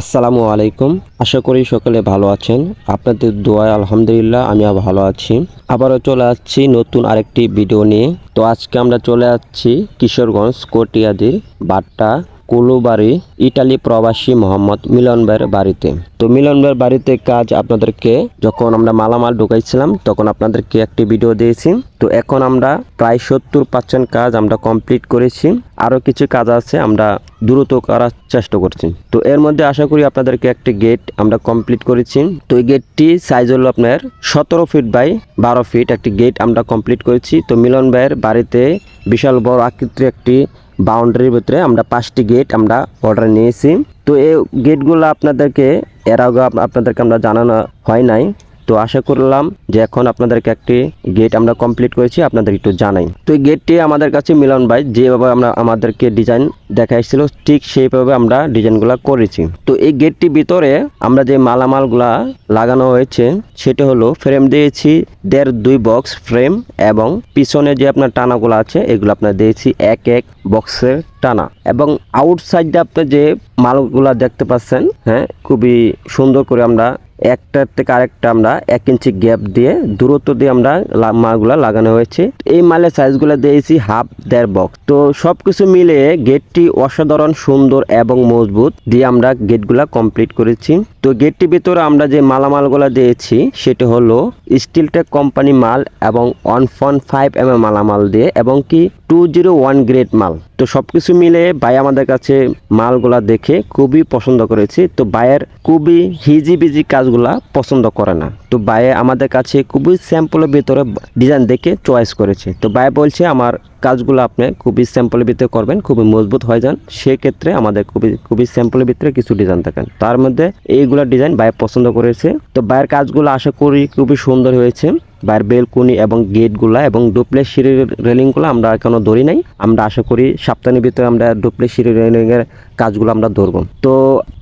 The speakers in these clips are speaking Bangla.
আসসালামু আলাইকুম। আশা করি সকলে ভালো আছেন। আপনাদের দোয়ায় আলহামদুলিল্লাহ আমিও ভালো আছি। আবারও চলে আসছি নতুন আরেকটি ভিডিও নিয়ে। তো আজকে আমরা চলে আসছি কিশোরগঞ্জ, কটিয়াদির বাট্টা কুলুবাড়ি ইটালি প্রবাসী মোহাম্মদ মিলন ভাইয়ের বাড়িতে। তো মিলন ভাইয়ের বাড়িতে কাজ আপনাদেরকে, যখন আমরা মালামাল ঢুকাইছিলাম, তখন আপনাদেরকে একটি ভিডিও দিয়েছি। তো এখন আমরা প্রায় সত্তর পার্সেন্ট কাজ আমরা কমপ্লিট করেছি। আরও কিছু কাজ আছে আমরা দ্রুত করার চেষ্টা করছি। তো এর মধ্যে আশা করি আপনাদেরকে একটি গেট আমরা কমপ্লিট করেছি। তো এই গেটটি সাইজ হলো আপনার সতেরো ফিট বাই বারো ফিট একটি গেট আমরা কমপ্লিট করেছি। তো মিলন ভাইয়ের বাড়িতে বিশাল বড় আকৃতির একটি বাউন্ডারির ভিতরে আমরা পাঁচটি গেট আমরা অর্ডার নিয়েছি। তো এই গেটগুলো আপনাদেরকে এর আগে আপ- আপনাদেরকে আমরা জানানো হয় নাই। তো আশা করলাম যে এখন আপনাদেরকে একটি গেট আমরা কমপ্লিট করেছি, আপনাদের একটু জানাই। তো এই গেটটি আমাদের কাছে মিলন ভাই যেভাবে আমরা আমাদেরকে ডিজাইন দেখা এসেছিল, ঠিক সেইভাবে আমরা ডিজাইনগুলো করেছি। তো এই গেটটির ভিতরে আমরা যে মালামালগুলা লাগানো হয়েছে, সেটা হলো ফ্রেম দিয়েছি, দেড় দুই বক্স ফ্রেম এবং পিছনে যে আপনার টানাগুলো আছে, এগুলো আপনার দিয়েছি এক এক বক্সের টানা। এবং আউটসাইডে আপনি যে মালগুলা দেখতে পাচ্ছেন হ্যাঁ খুবই সুন্দর করে আমরা একটার থেকে আরেকটা আমরা এক ইঞ্চি গ্যাপ দিয়ে, দূরত্ব দিয়ে আমরা মালগুলা লাগানো হয়েছে। এই মালের সাইজগুলো দিয়েছি হাফ দেড় বক্স তো সবকিছু মিলে গেটটি অসাধারণ, সুন্দর এবং মজবুত দিয়ে আমরা গেটগুলা কমপ্লিট করেছি। তো গেটটির ভিতরে আমরা যে মালামালগুলো দিয়েছি, সেটি হলো স্টিলটেক কোম্পানি মাল এবং one point five M M মালামাল দিয়ে এবং কি টু জিরো ওয়ান গ্রেড মাল। তো সব কিছু মিলে ভাই আমাদের কাছে মালগুলা দেখে খুবই পছন্দ করেছি। তো ভাইয়ের খুবই হিজি বিজি কাজগুলা পছন্দ করে না। তো ভাইয়ে আমাদের কাছে খুবই স্যাম্পলের ভিতরে ডিজাইন দেখে চয়েস করেছে। তো ভাই বলছে, আমার কাজগুলো আপনি খুবই স্যাম্পলের ভিতরে করবেন, খুবই মজবুত হয়ে যান। সেক্ষেত্রে আমাদের খুবই খুবই স্যাম্পলের ভিতরে কিছু ডিজাইন থাকেন তার মধ্যে এইগুলা ডিজাইন ভাই পছন্দ করেছে। তো ভাইয়ের কাজগুলো আশা করি খুবই সুন্দর হয়েছে। বাইরের বেলকুনি এবং গেটগুলা এবং ডুপ্লেক্স সিঁড়ির রেলিংগুলো আমরা এখনও ধরি নাই। আমরা আশা করি সপ্তাহের ভিতরে আমরা ডুপ্লেক্স সিঁড়ি রেলিংয়ের কাজগুলো আমরা ধরবো। তো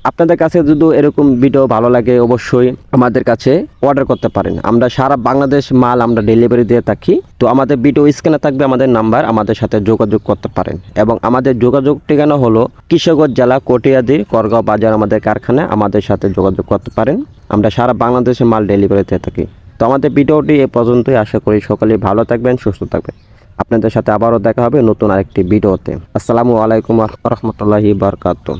আপনাদের কাছে যদি এরকম ভিডিও ভালো লাগে, অবশ্যই আমাদের কাছে অর্ডার করতে পারেন। আমরা সারা বাংলাদেশ মাল আমরা ডেলিভারি দিয়ে থাকি। তো আমাদের ভিডিও স্ক্যানে থাকবে আমাদের নাম্বার আমাদের সাথে যোগাযোগ করতে পারেন। এবং আমাদের যোগাযোগ ঠিকানা হলো কিশোরগঞ্জ জেলা কটিয়াদির করগাঁও বাজার, আমাদের কারখানা আমাদের সাথে যোগাযোগ করতে পারেন। আমরা সারা বাংলাদেশে মাল ডেলিভারি দিয়ে থাকি। তো আমাদের ভিডিওটি এ পর্যন্তই। আশা করি সকলে ভালো থাকবেন, সুস্থ থাকবেন। আপনাদের সাথে আবারও দেখা হবে নতুন আরেকটি ভিডিওতে। আসসালামু আলাইকুম রহমতুল্লাহি বারকাতুহ।